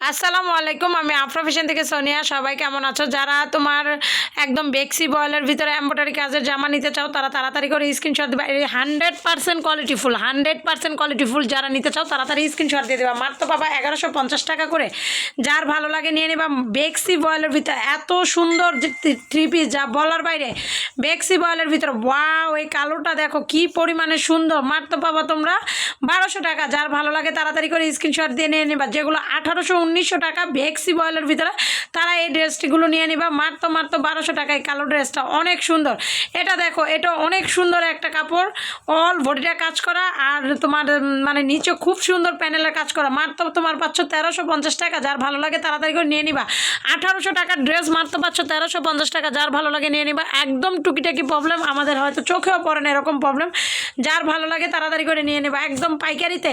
আসসালামু আলাইকুম, আমি আফরা ফ্যাশন থেকে সোনিয়া। সবাই কেমন আছো? যারা তোমার একদম বেক্সি বয়েলের ভিতরে এম্ব্রয়ডারি কাজের জামা নিতে চাও, তারা তাড়াতাড়ি করে স্ক্রিনশট দেবে। Hundred percent quality full hundred percent quality full যারা নিতে চাও, তাড়াতাড়ি স্ক্রিনশট দিয়ে দেবা। মাত্র পাবা এগারোশো পঞ্চাশ টাকা করে। যার ভালো লাগে নিয়ে নেবা। বেক্সি বয়েলের ভিতরে এত সুন্দর থ্রি পিস যা বলার বাইরে। বেক্সি বয়েলের ভিতরে ওয়াও এই কালোটা দেখো কি পরিমাণে সুন্দর। মাত্র পাবা তোমরা বারোশো টাকা। যার ভালো লাগে তাড়াতাড়ি করে স্ক্রিনশট দিয়ে নিয়ে নেবা। যেগুলো আঠারোশো উনিশশো টাকা ভেক্সি বয়েলের ভিতরে। তারা এই ড্রেসটিগুলো নিয়ে নিবা। মাত্র মাত্র বারোশো টাকায় কালো ড্রেসটা। অনেক সুন্দর। এটা দেখো, এটা অনেক সুন্দর একটা কাপড়। অল বডিটা কাজ করা। আর তোমার মানে নিচে খুব সুন্দর প্যানেলের কাজ করা। মাত্র তোমার পাচ্ছ তেরোশো পঞ্চাশ টাকা। যার ভালো লাগে তাড়াতাড়ি করে নিয়ে নিবা। আঠারোশো টাকার ড্রেস মাত্র পাচ্ছ তেরোশো পঞ্চাশ টাকা। যার ভালো লাগে নিয়ে নিবা। একদম টুকিটাকি প্রবলেম। আমাদের হয়তো চোখেও পড়ে না এরকম প্রবলেম। যার ভালো লাগে তাড়াতাড়ি করে নিয়ে নেবা। একদম পাইকারিতে।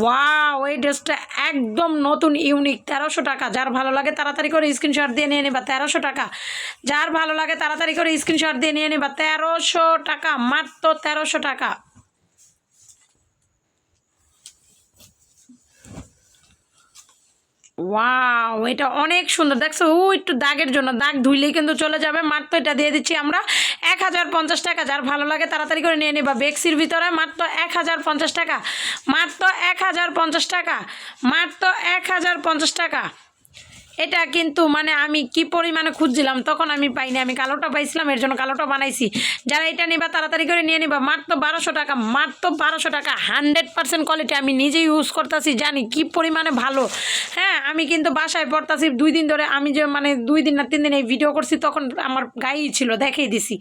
ওয়াও, এই ড্রেসটা একদম নতুন, ইউনিক। তেরোশো টাকা। যার ভালো লাগে তাড়াতাড়ি করে স্ক্রিনশট দিয়ে নিয়ে নেবা। তেরোশো টাকা। যার ভালো লাগে তাড়াতাড়ি করে স্ক্রিনশট দিয়ে নিয়ে নেবা। তেরোশো টাকা, মাত্র তেরোশো টাকা। ওয়াও এটা অনেক সুন্দর। দেখছ, ও একটু দাগের জন্য, দাগ ধুইলেই কিন্তু চলে যাবে। মাত্র এটা দিয়ে দিচ্ছি আমরা এক হাজার পঞ্চাশ টাকা। যার ভালো লাগে তাড়াতাড়ি করে নিয়ে নিবা। বেক্সির ভিতরে মাত্র এক হাজার পঞ্চাশ টাকা। মাত্র এক হাজার পঞ্চাশ টাকা। মাত্র এক হাজার পঞ্চাশ টাকা। এটা কিন্তু মানে আমি কি পরিমাণে খুঁজছিলাম? তখন আমি পাইনি। আমি কালোটা পাইছিলাম, এর জন্য কালোটা বানাইছি। যারা এটা নিবা, তাড়াতাড়ি করে নিয়ে নিবা। মাত্র বারোশো টাকা, মাত্র বারোশো টাকা। হান্ড্রেড পার্সেন্ট কোয়ালিটি আমি নিজেই ইউজ করতেছি, জানি কি পরিমাণে ভালো। হ্যাঁ আমি কিন্তু বাসায় পড়তাছি, দুই দিন ধরে আমি যে মানে দুই দিন না তিন দিন এই ভিডিও করছি, তখন আমার গায়েই ছিল, দেখিয়ে দিছি।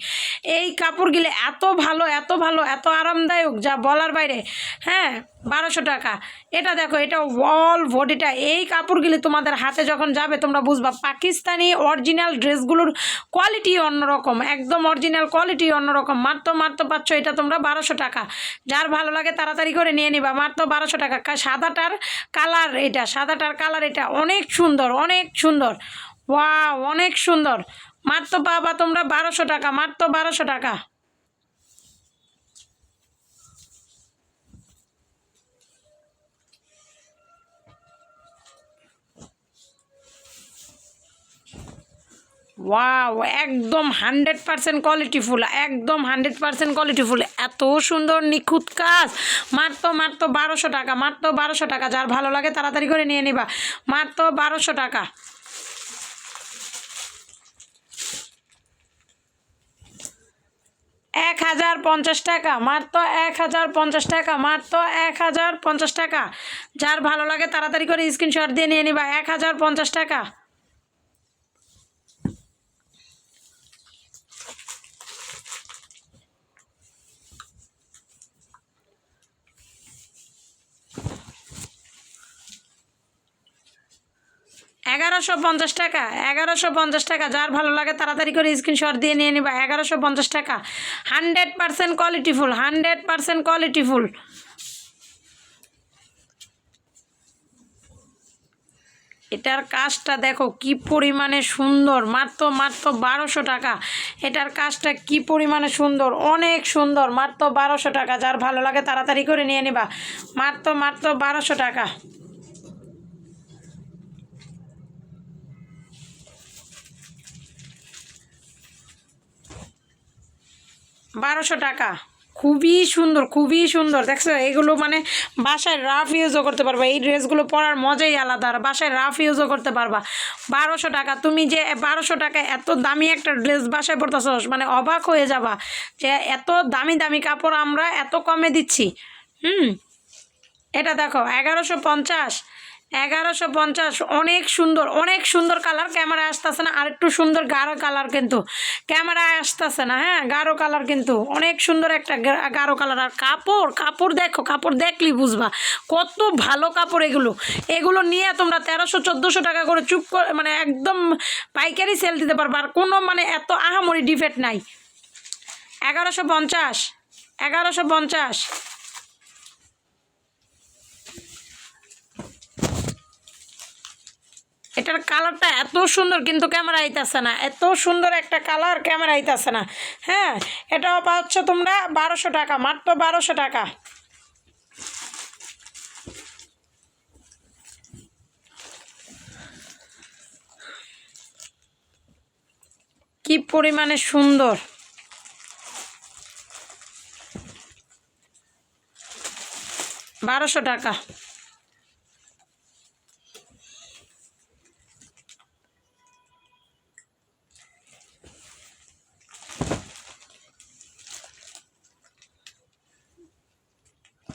এই কাপড়গুলো এত ভালো এত ভালো, এত আরামদায়ক, যা বলার বাইরে। হ্যাঁ বারোশো টাকা। এটা দেখো, এটা ওয়াল বডিটা। এই কাপড়গুলি তোমাদের হাতে যখন যাবে, তোমরা বুঝবা, পাকিস্তানি অরিজিনাল ড্রেসগুলোর কোয়ালিটি অন্যরকম, একদম অরিজিনাল কোয়ালিটি অন্যরকম। মাত্র মাত্র পাচ্ছ এটা তোমরা বারোশো টাকা। যার ভালো লাগে তাড়াতাড়ি করে নিয়ে নিবা। মাত্র বারোশো টাকা। সাদাটার কালার এটা, সাদাটার কালার এটা অনেক সুন্দর অনেক সুন্দর। ওয়াও, অনেক সুন্দর। মাত্র পাবা তোমরা বারোশো টাকা, মাত্র বারোশো টাকা। ওয়াও একদম হান্ড্রেড পার্সেন্ট কোয়ালিটিফুল একদম হান্ড্রেড পার্সেন্ট কোয়ালিটিফুল এত সুন্দর নিখুঁত কাজ। মাত্র মাত্র বারোশো টাকা, মাত্র বারোশো টাকা। যার ভালো লাগে তাড়াতাড়ি করে নিয়ে নিবা। মাত্র বারোশো টাকা। এক হাজার পঞ্চাশ টাকা, মাত্র এক হাজার পঞ্চাশ টাকা, মাত্র এক হাজার পঞ্চাশ টাকা। যার ভালো লাগে তাড়াতাড়ি করে স্ক্রিনশট দিয়ে নিয়ে নিবা। এক হাজার পঞ্চাশ টাকা। এগারোশো পঞ্চাশ টাকা, এগারোশো পঞ্চাশ টাকা, যার ভালো লাগে তাড়াতাড়ি করে স্ক্রিনশট দিয়ে নিয়ে নিবা, এগারোশো পঞ্চাশ টাকা। Hundred percent quality full hundred percent quality full এটার কাজটা দেখো কি পরিমাণে সুন্দর, মাত্র মাত্র বারোশো টাকা। এটার কাজটা কি পরিমাণে সুন্দর, অনেক সুন্দর, মাত্র বারোশো টাকা, যার ভালো লাগে তাড়াতাড়ি করে নিয়ে নিবা। মাত্র মাত্র বারোশো টাকা। বারোশো টাকা। খুবই সুন্দর খুবই সুন্দর। দেখছ, এগুলো মানে বাসায় রাফ ইউজও করতে পারবা। এই ড্রেসগুলো পরার মজাই আলাদা। আর বাসায় রাফ ইউজও করতে পারবা। বারোশো টাকা, তুমি যে বারোশো টাকা এত দামি একটা ড্রেস বাসায় পরতেছ মানে অবাক হয়ে যাবা যে এত দামি দামি কাপড় আমরা এত কমে দিচ্ছি। হুম? এটা দেখো, এগারোশো পঞ্চাশ। এগারোশো পঞ্চাশ, অনেক সুন্দর অনেক সুন্দর কালার। ক্যামেরায় আসতেছে না, আর একটু সুন্দর গাঢ় কালার কিন্তু। ক্যামেরায় আসতেছে না হ্যাঁ গাঢ় কালার কিন্তু। অনেক সুন্দর একটা গাঢ় কালার। আর কাপড় কাপড় দেখো, কাপড় দেখলি বুঝবা, কত ভালো কাপড় এগুলো। এগুলো নিয়ে তোমরা তেরোশো, চোদ্দোশো টাকা করে চুপ করে মানে একদম পাইকারি সেল দিতে পারবা। আর কোনো মানে এত আহামরি ডিফেক্ট নাই। এগারোশো পঞ্চাশ এগারোশো পঞ্চাশ। এটার কালারটা এত সুন্দর, কিন্তু ক্যামেরা আইতেছে না। এত সুন্দর একটা কালার ক্যামেরা আইতেছে না। হ্যাঁ এটাও পাচ্ছ তোমরা বারোশো টাকা, মাত্র বারোশো টাকা। কি পরিমাণে সুন্দর। বারোশো টাকা।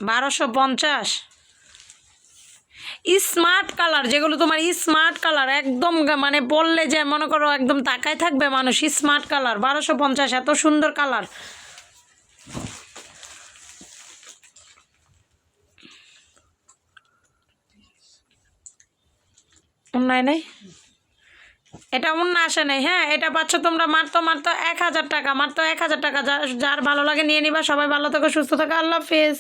বারোশো পঞ্চাশ। স্মার্ট কালার, যেগুলো তোমার স্মার্ট কালার, একদম মানে বললে যে মনে করো একদম তাকায় থাকবে মানুষ, স্মার্ট কালার, বারোশো পঞ্চাশ, এত সুন্দর কালার। অন্যায় নেই? এটা অন্য আসে নাই হ্যাঁ এটা পাচ্ছ তোমরা মারতো মারতো এক হাজার টাকা, মারতো এক হাজার টাকা যার যার ভালো লাগে নিয়ে নিবা, সবাই ভালো থাকো, সুস্থ থাকো, আল্লাহ হাফিজ।